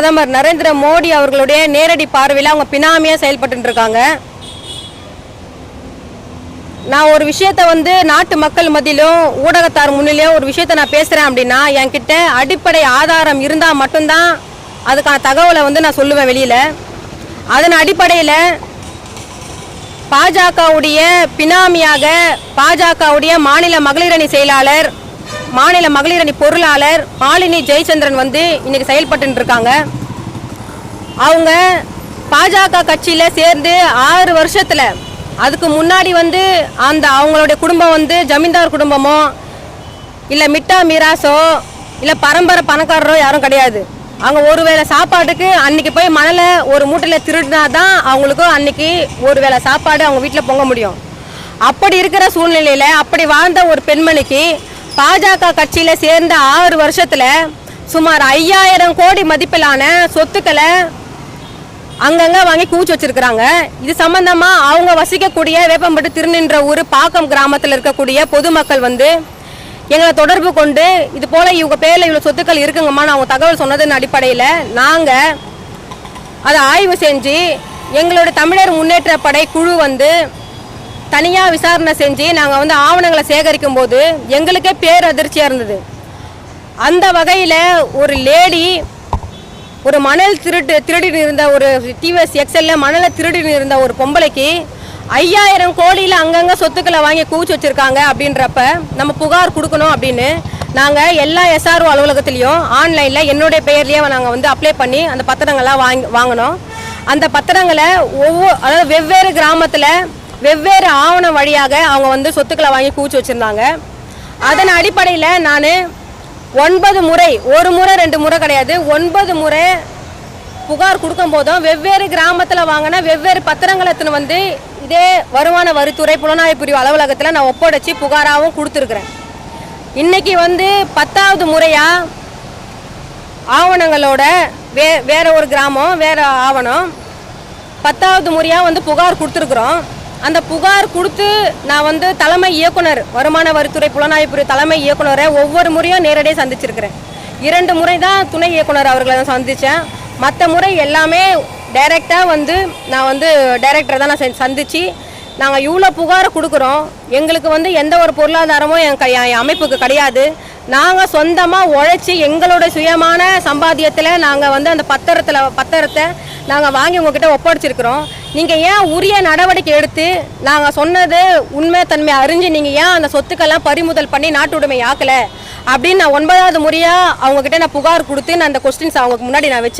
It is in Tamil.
பிரதமர் நரேந்திர மோடி அவர்களுடைய நேரடி பார்வையில் அவங்க பினாமியா செயல்பட்டு இருக்காங்க நான் ஒரு விஷயத்த வந்து நாட்டு மக்கள் மத்தியிலும் ஊடகத்தார் முன்னிலையும் ஒரு விஷயத்த நான் பேசுகிறேன் அப்படின்னா என்கிட்ட அடிப்படை ஆதாரம் இருந்தால் மட்டும்தான் அதுக்கான தகவலை வந்து நான் சொல்லுவேன் வெளியில். அதன் அடிப்படையில் பாஜகவுடைய பினாமியாக பாஜகவுடைய மாநில மகளிரணி செயலாளர் மாநில மகளிர் அணி பொருளாளர் மாலினி ஜெயச்சந்திரன் வந்து இன்னைக்கு செயல்பட்டு இருக்காங்க அவங்க பாஜக கட்சியில் சேர்ந்து ஆறு வருஷத்தில் அதுக்கு முன்னாடி வந்து அந்த அவங்களுடைய குடும்பம் வந்து ஜமீன்தார் குடும்பமோ இல்லை மிட்டா மீராஸோ இல்லை பரம்பரை பணக்காரரோ யாரும் கிடையாது. அவங்க ஒருவேளை சாப்பாட்டுக்கு அன்னைக்கு போய் மணலை ஒரு மூட்டையில் திருடினா தான் அவங்களுக்கு அன்னைக்கு ஒரு வேளை சாப்பாடு அவங்க வீட்டில் பொங்க முடியும். அப்படி இருக்கிற சூழ்நிலையில் அப்படி வாழ்ந்த ஒரு பெண்மணிக்கு பாஜக கட்சியில் சேர்ந்த ஆறு வருஷத்தில் சுமார் ஐயாயிரம் கோடி மதிப்பிலான சொத்துக்களை அங்கங்க வாங்கி கூச்சி வச்சிருக்கிறாங்க. இது சம்பந்தமா அவங்க வசிக்கக்கூடிய வேப்பம்பட்டு திருநின்ற ஊர் பாக்கம் கிராமத்தில் இருக்கக்கூடிய பொதுமக்கள் வந்து எங்களை தொடர்பு கொண்டு இது போல இவங்க பேரில் இவ்வளோ சொத்துக்கள் இருக்குங்கம்மான்னு அவங்க தகவல் சொன்னதன் அடிப்படையில் நாங்கள் அதை ஆய்வு செஞ்சு எங்களோட தமிழர் முன்னேற்ற படை குழு வந்து தனியாக விசாரணை செஞ்சு நாங்கள் வந்து ஆவணங்களை சேகரிக்கும் போது எங்களுக்கே பேரதிர்ச்சியாக இருந்தது. அந்த வகையில் ஒரு லேடி ஒரு மணல் திருட்டு திருடின்னு இருந்த ஒரு டிவிஎஸ் எக்ஸல்ல மணலை திருடின்னு இருந்த ஒரு பொம்பளைக்கு ஐயாயிரம் கோடியில் அங்கங்கே சொத்துக்களை வாங்கி கூச்சு வச்சுருக்காங்க அப்படின்றப்ப நம்ம புகார் கொடுக்கணும் அப்படின்னு நாங்கள் எல்லா எஸ்ஆர்ஓ அலுவலகத்துலேயும் ஆன்லைனில் என்னுடைய பெயர்லேயே நாங்கள் வந்து அப்ளை பண்ணி அந்த பத்திரங்கள்லாம் வாங்கி வாங்கினோம். அந்த பத்திரங்களை ஒவ்வொரு அதாவது வெவ்வேறு கிராமத்தில் வெவ்வேறு ஆவணம் வழியாக அவங்க வந்து சொத்துக்களை வாங்கி கூச்சு வச்சுருந்தாங்க. அதன் அடிப்படையில் நான் ஒன்பது முறை ஒரு முறை ரெண்டு முறை கிடையாது ஒன்பது முறை புகார் கொடுக்கும் போதும் வெவ்வேறு கிராமத்தில் வாங்கின வெவ்வேறு பத்திரங்களை எடுத்துன்னு வந்து இதே வருமான வரித்துறை புலனாய்வு பிரிவு அலுவலகத்தில் நான் ஒப்படைச்சு புகாராகவும் கொடுத்துருக்குறேன். இன்றைக்கி வந்து பத்தாவது முறையாக ஆவணங்களோட வே வேறு ஒரு கிராமம் வேறு ஆவணம் பத்தாவது முறையாக வந்து புகார் கொடுத்துருக்குறோம். அந்த புகார் கொடுத்து நான் வந்து தலைமை இயக்குனர் வருமான வரித்துறை புலனாய்வுத்துறை தலைமை இயக்குனரை ஒவ்வொரு முறையும் நேரடியாக சந்திச்சிருக்கிறேன். இரண்டு முறை தான் துணை இயக்குனர் அவர்களை தான் சந்தித்தேன் மற்ற முறை எல்லாமே டைரெக்டாக வந்து நான் வந்து டைரக்டரை தான் நான் சந்திச்சு நாங்கள் இவ்வளோ புகாரை கொடுக்குறோம். எங்களுக்கு வந்து எந்த ஒரு பொருளாதாரமும் என் க- என் அமைப்புக்கு கிடையாது. நாங்கள் சொந்தமாக உழைச்சி எங்களோட சுயமான சம்பாத்தியத்தில் நாங்கள் வந்து அந்த பத்திரத்தில் பத்திரத்தை நாங்கள் வாங்கி உங்ககிட்ட ஒப்படைச்சிருக்கிறோம். நீங்கள் ஏன் உரிய நடவடிக்கை எடுத்து நாங்கள் சொன்னது உண்மை தன்மை அறிஞ்சு நீங்கள் ஏன் அந்த சொத்துக்கெல்லாம் பறிமுதல் பண்ணி நாட்டு உடைமை ஆக்கலை? அப்படின்னு நான் ஒன்பதாவது முறையாக அவங்கக்கிட்ட நான் புகார் கொடுத்து நான் அந்த கொஸ்டின்ஸ் அவங்களுக்கு முன்னாடி நான் வச்சேன்.